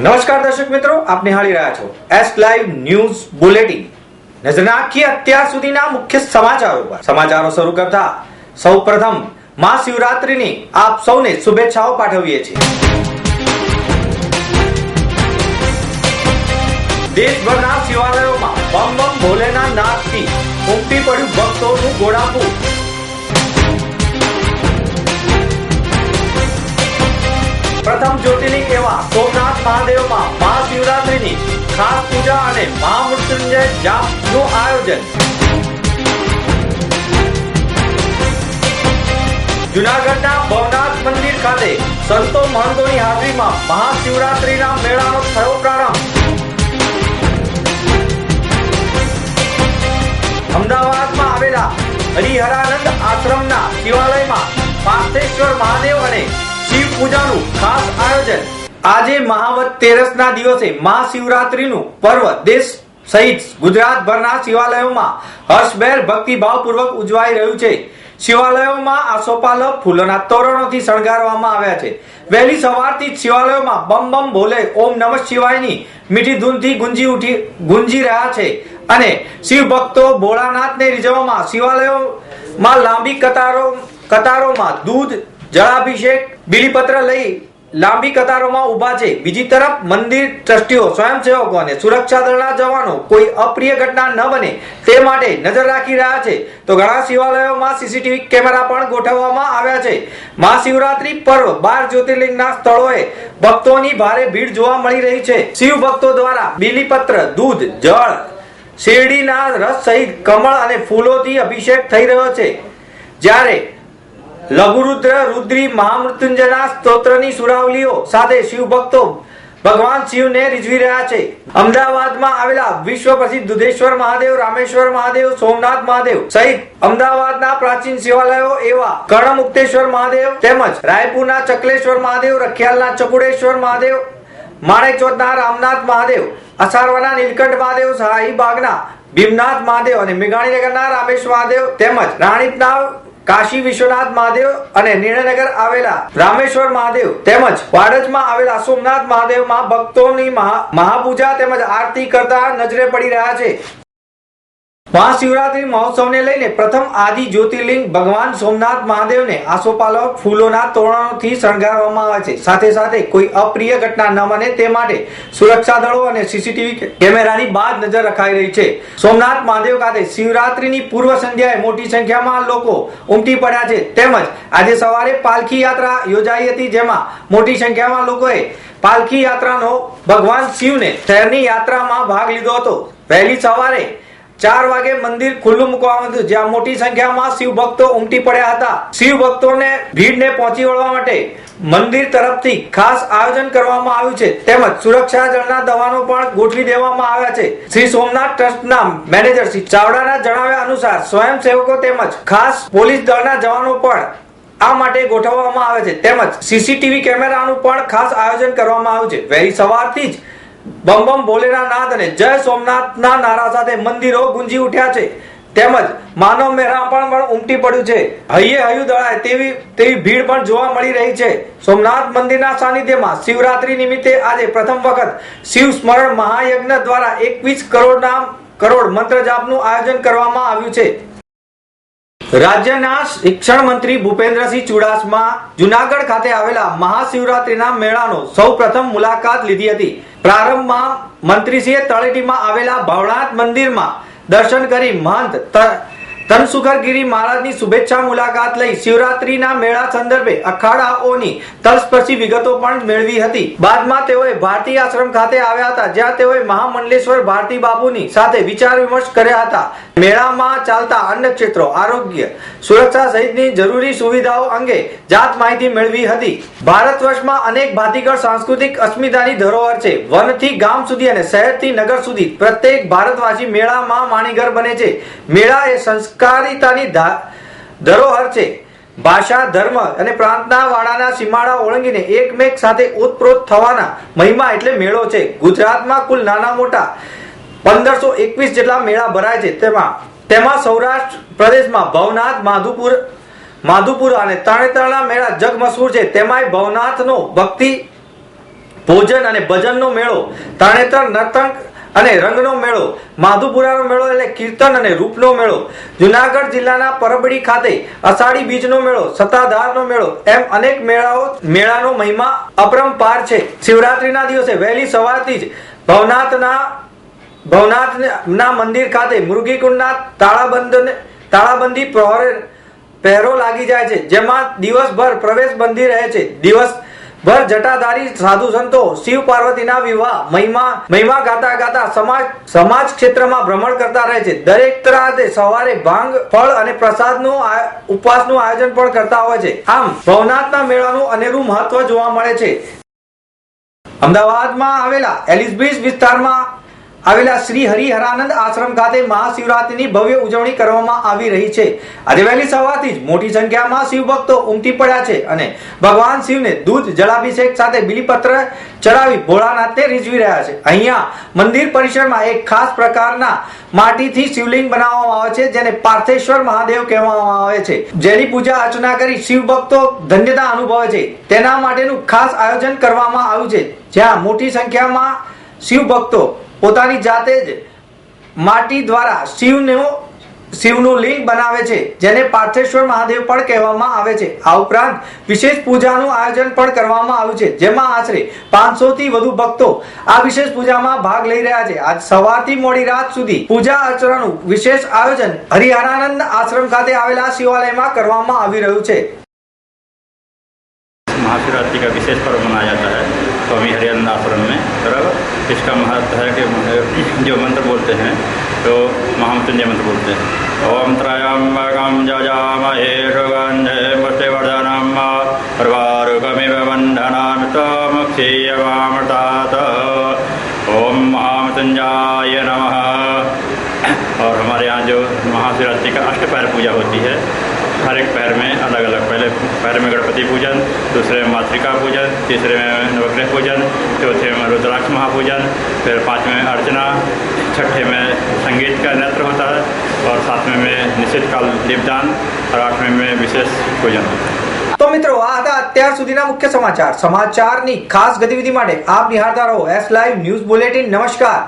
નમસ્કાર દર્શક મિત્રો, આપ નિહાળી રહ્યા છો એસ લાઈવ ન્યૂઝ બુલેટિન નજર નાખીએ અત્યાર સુધીના મુખ્ય સમાચારો પર. સમાચારો શરૂ કરતા સૌપ્રથમ મહાશિવરાત્રિની આપ સૌને શુભેચ્છાઓ પાઠવીએ છીએ. દેશભરના શિવાલયોમાં બમ બમ ભોલેના નાદથી ઉમટી પડ્યું ભક્તોનું ઘોડાપુર પ્રથમ જ્યોતિર્લિંગ એવા સોમનાથ મહાદેવમાં મહાશિવરાત્રિની ખાસ પૂજા અને મહામૃત્યુંજય જાપનું આયોજન. જુનાગઢના ભવનાથ મંદિર ખાતે સંતો મહંતોની હાજરીમાં મહાશિવરાત્રિના મેળાનો થયો પ્રારંભ. અમદાવાદમાં આવેલા હરિહરાનંદ આશ્રમના શિવાલયમાં પાર્થેશ્વર મહાદેવ અને શિવ પૂજાનું ખાસ આયોજન. આજે મહાવત તેરસના દિવસે મહાશિવરાત્રીનું પર્વ દેશ સહિત ગુજરાતભરના શિવાલયોમાં હર્ષભેર ભક્તિભાવપૂર્વક ઉજવાઈ રહ્યું છે. શિવાલયોમાં આસોપાલવ ફૂલોના તોરણોથી શણગારવામાં આવ્યા છે. વહેલી સવારથી જ શિવાલયોમાં બમ બમ ભોલે ઓમ નમઃ શિવાયની મીઠી ધૂનથી ગુંજી ઉઠી, ગુંજી રહ્યા છે. અને શિવ ભક્તો ભોળાનાથને રીઝવવામાં શિવાલયોમાં લાંબી કતારો, કતારોમાં દૂધ જળાભિષેક, બિલીપત્ર લઈ લાંબી કતારોમાં ઊભા છે. બીજી તરફ મંદિર ટ્રસ્ટીઓ સ્વયંસેવકો અને સુરક્ષા દળના જવાનો કોઈ અપ્રિય ઘટના ન બને તે માટે નજર રાખી રહ્યા છે. તો ઘણા શિવાલયોમાં સીસીટીવી કેમેરા પણ ગોઠવવામાં આવ્યા છે. મહાશિવરાત્રી પર્વ બાર જ્યોતિર્લિંગના સ્થળોએ ભક્તોની ભારે ભીડ જોવા મળી રહી છે. શિવ ભક્તો દ્વારા બીલીપત્ર, દૂધ, જળ, શેરડીના રસ સહિત કમળ અને ફૂલોથી અભિષેક થઈ રહ્યો છે. જ્યારે લઘુરુદ્ર, રુદ્રી મહામૃત્યુંજયના સ્તોત્રની સુરાવલીઓ સાથે શિવ ભક્તો ભગવાન શિવને રીઝવી રહ્યા છે. અમદાવાદમાં આવેલા વિશ્વ પ્રસિદ્ધ દુધેશ્વર મહાદેવ, રામેશ્વર મહાદેવ, સોમનાથ મહાદેવ સહિત અમદાવાદના પ્રાચીન શિવાલયો એવા કર્ણમુક્તેશ્વર મહાદેવ તેમજ રાયપુરના ચકલેશ્વર મહાદેવ, રખિયાલના ચકુડેશ્વર મહાદેવ માણેકચોદના રામનાથ મહાદેવ, અસારવાના નીલકંઠ મહાદેવ શાહીબાગના ભીમનાથ મહાદેવ અને મેઘાણીનગરના રામેશ મહાદેવ તેમજ રાણીપના કાશી વિશ્વનાથ મહાદેવ અને નિર્ણયનગર આવેલા રામેશ્વર મહાદેવ તેમજ વાડજમાં આવેલા સોમનાથ મહાદેવમાં ભક્તોની મહા- મહાપૂજા તેમજ આરતી કરતા નજરે પડી રહ્યા છે. મહાશિવરાત્રી મહોત્સવને લઈને પ્રથમ આદિ જ્યોતિર્લિંગ ભગવાન સોમનાથ મહાદેવને આસોપાલવ ફૂલોના તોરણોથી શણગારવામાં આવે છે. સાથે સાથે કોઈ અપ્રિય ઘટના ન બને તે માટે સુરક્ષા દળો અને સીસીટીવી કેમેરાની બાદ નજર રખાઈ રહી છે. સોમનાથ મહાદેવ ખાતે શિવરાત્રીની પૂર્વ સંધ્યાએ મોટી સંખ્યામાં લોકો ઉમટી પડ્યા છે. તેમજ આજે સવારે પાલખી યાત્રા યોજાઈ હતી, જેમાં મોટી સંખ્યામાં લોકોએ પાલખી યાત્રાનો ભગવાન શિવને શહેરની યાત્રામાં ભાગ લીધો હતો. વહેલી સવારે ચાર વાગે મંદિર ખુલ્લું મૂકવામાં આવ્યું જ્યાં મોટી સંખ્યામાં શિવ ભક્તો ઉમટી પડ્યા હતા. શિવ ભક્તોને ભીડને પહોંચી વળવા માટે મંદિર તરફથી ખાસ આયોજન કરવામાં આવ્યું છે. તેમજ સુરક્ષા દળના દવાનો પણ ગોઠવી દેવામાં આવ્યા છે. શ્રી સોમનાથ ટ્રસ્ટના મેનેજર શ્રી ચાવડાના જણાવ્યા અનુસાર સ્વયંસેવકો તેમજ ખાસ પોલીસ દળના જવાનો પણ આ માટે ગોઠવવામાં આવે છે. તેમજ સીસીટીવી કેમેરાનું પણ ખાસ આયોજન કરવામાં આવ્યું છે. વહેલી સવારથી જ બમ બમ ભોલેના નાદ અને જય સોમનાથના નારા સાથે મંદિરો ગુંજી ઉઠ્યા છે. તેમજ માનવ મેરા પણ પણ ઉમટી પડ્યું છે. હૈયે હૈયું દળાય તેવી તેવી ભીડ પણ જોવા મળી રહી છે. સોમનાથ મંદિરના સાનિધ્યમાં શિવરાત્રી નિમિત્તે આજે પ્રથમ વખત શિવ સ્મરણ મહાયજ્ઞ દ્વારા એકવીસ કરોડ નામ કરોડ મંત્ર જાપનું આયોજન કરવામાં આવ્યું છે. રાજ્યના શિક્ષણ મંત્રી ભૂપેન્દ્રસિંહ ચુડાસમા જુનાગઢ ખાતે આવેલા મહાશિવરાત્રીના મેળાનો સૌ પ્રથમ મુલાકાત લીધી હતી. પ્રારંભમાં મંત્રીશ્રીએ તળેટીમાં આવેલા ભવનાથ મંદિરમાં દર્શન કરી મહંત તનસુખરગીરી મહારાજની શુભેચ્છા મુલાકાત લઈ શિવરાત્રીના મેળા સંદર્ભે અખાડાઓની તલસ્પર્શી વિગતો પણ મેળવી હતી. બાદમાં તેઓએ ભારતી આશ્રમ ખાતે આવ્યા હતા, જ્યાં તેઓએ મહામંડલેશ્વર ભારતી બાપુની સાથે વિચાર વિમર્શ કર્યા હતા. મેળામાં ચાલતા અન્ય ક્ષેત્રો, આરોગ્ય, સુરક્ષા સહિતની જરૂરી સુવિધાઓ અંગે જાત માહિતી મેળવી હતી. ભારત વર્ષમાં અનેક ભાતીગળ સાંસ્કૃતિક અસ્મિતાની ધરોહર છે. વનથી ગામ સુધી અને શહેરથી નગર સુધી પ્રત્યેક ભારતવાસી મેળામાં માણીઘર બને છે. મેળા એ સંસ્કારિતાની ધરોહર છે. ભાષા, ધર્મ અને પ્રાંતના વાળાના સીમાડા ઓળંગીને એકમેક સાથે ઓતપ્રોત થવાના મહિમા એટલે મેળો છે. ગુજરાતમાં કુલ નાના મોટા પંદરસો એકવીસ જેટલા મેળા ભરાય છે. તેમાં તેમાં સૌરાષ્ટ્ર પ્રદેશમાં ભવનાથ, માધુપુર માધુપુર અને તરણેતરના મેળા જગ મશહૂર છે. તેમાંય ભવનાથનો ભક્તિ, ભોજન અને ભજનનો મેળો તરણેતર નર્તન અને રંગનો મેળો, માધુપુરાનો મેળો એટલે કીર્તન અને રૂપનો મેળો, જુનાગઢ જિલ્લાના પરબડી ખાતે અષાઢી બીજનો મેળો, સત્તાધારનો મેળો, એમ અનેક મેળાઓ, મેળાનો મહિમા અપરંપાર છે. શિવરાત્રીના દિવસે વહેલી સવારથી જ ભવનાથના ભવનાથના મંદિર ખાતે મૃગીકુંડના તાળાબંધ તાળાબંધી પ્રહર લાગી જાય છે, જેમાં દિવસભર પ્રવેશ બંધી રહે છે. દિવસભર જટાધારી સાધુ સંતો, શિવ પાર્વતીના વિવાહ, મહિમા મહિમા ગાતા ગાતા સમાજ સમાજ ક્ષેત્રમાં ભ્રમણ કરતા રહે છે. દરેક રાતે સવારે ભાંગ, ફળ અને પ્રસાદનું ઉપવાસનું આયોજન પણ કરતા હોય છે. આમ, ભવનાથના મેળાનું અનેરું મહત્વ જોવા મળે છે. અમદાવાદમાં આવેલા એલિસબ્રિજ વિસ્તારમાં આવેલા શ્રી હરિહરાનંદ આશ્રમ ખાતે મહાશિવરાત્રીની ભવ્ય ઉજવણી કરવામાં આવી રહી છે. આજે વહેલી સવારથી જ મોટી સંખ્યામાં શિવ ભક્તો ઉમટી પડ્યા છે અને ભગવાન શિવને દૂધ જળાભિષેક સાથે બિલીપત્ર ચડાવી ભોળાનાથને રીઝવી રહ્યા છે. અહીંયા મંદિર પરિસરમાં એક ખાસ પ્રકારના માટીથી શિવલિંગ બનાવવામાં આવે છે, જેને પાર્થેશ્વર મહાદેવ કહેવામાં આવે છે. જેની પૂજા અર્ચના કરી શિવ ભક્તો ધન્યતા અનુભવે છે. તેના માટેનું ખાસ આયોજન કરવામાં આવ્યું છે. જ્યાં મોટી સંખ્યામાં શિવ ભક્તો પોતાની જાતે જ માટી દ્વારા શિવનો શિવનું લિંગ બનાવે છે, જેને પાર્થેશ્વર મહાદેવ પણ કહેવામાં આવે છે. આ ઉપરાંત વિશેષ પૂજાનું આયોજન પણ કરવામાં આવ્યું છે, જેમાં આશરે પાંચસો થી વધુ ભક્તો આ વિશેષ પૂજામાં ભાગ લઈ રહ્યા છે. આજ સવારથી મોડી રાત સુધી પૂજા અર્ચનાનું વિશેષ આયોજન હરિહરાનંદ આશ્રમ ખાતે આવેલા શિવાલયમાં કરવામાં આવી રહ્યું છે. મહાશિવરાત્રી કા વિશેષ પર્વ મનાયા જાતા હૈ. स्वामी हरियानंद आश्रम में, बराबर? इसका महत्व है कि जो मंत्र बोलते हैं तो महामृत्युंजय मंत्र बोलते हैं। ओम त्रयम्बकं जजामहे सुगन्धे पुष्टिवर्धनं प्रवारुकमिव बन्धनामृतमुक्षीयमामृतात् ओम महामृत्युंजाय नमः। और हमारे यहाँ जो महाशिवरात्रि का अष्टपैर पूजा होती है हर एक पैर में अलग अलग पहले पैर में गणपति पूजन दूसरे में मातृका पूजन तीसरे में नवग्रह पूजन चौथे में रुद्राक्ष महापूजन फिर पाँचवें में अर्चना छठे में संगीत का नृत्य होता है और सातवें में निश्चित काल दीपदान और आठवें में विशेष पूजन होता है તો મિત્રો આ હતા અત્યાર સુધીના મુખ્ય સમાચાર સમાચારની ખાસ ગતિવિધિ માટે આપ નિહાળતા રહો એસ લાઈવ ન્યૂઝ બુલેટિન નમસ્કાર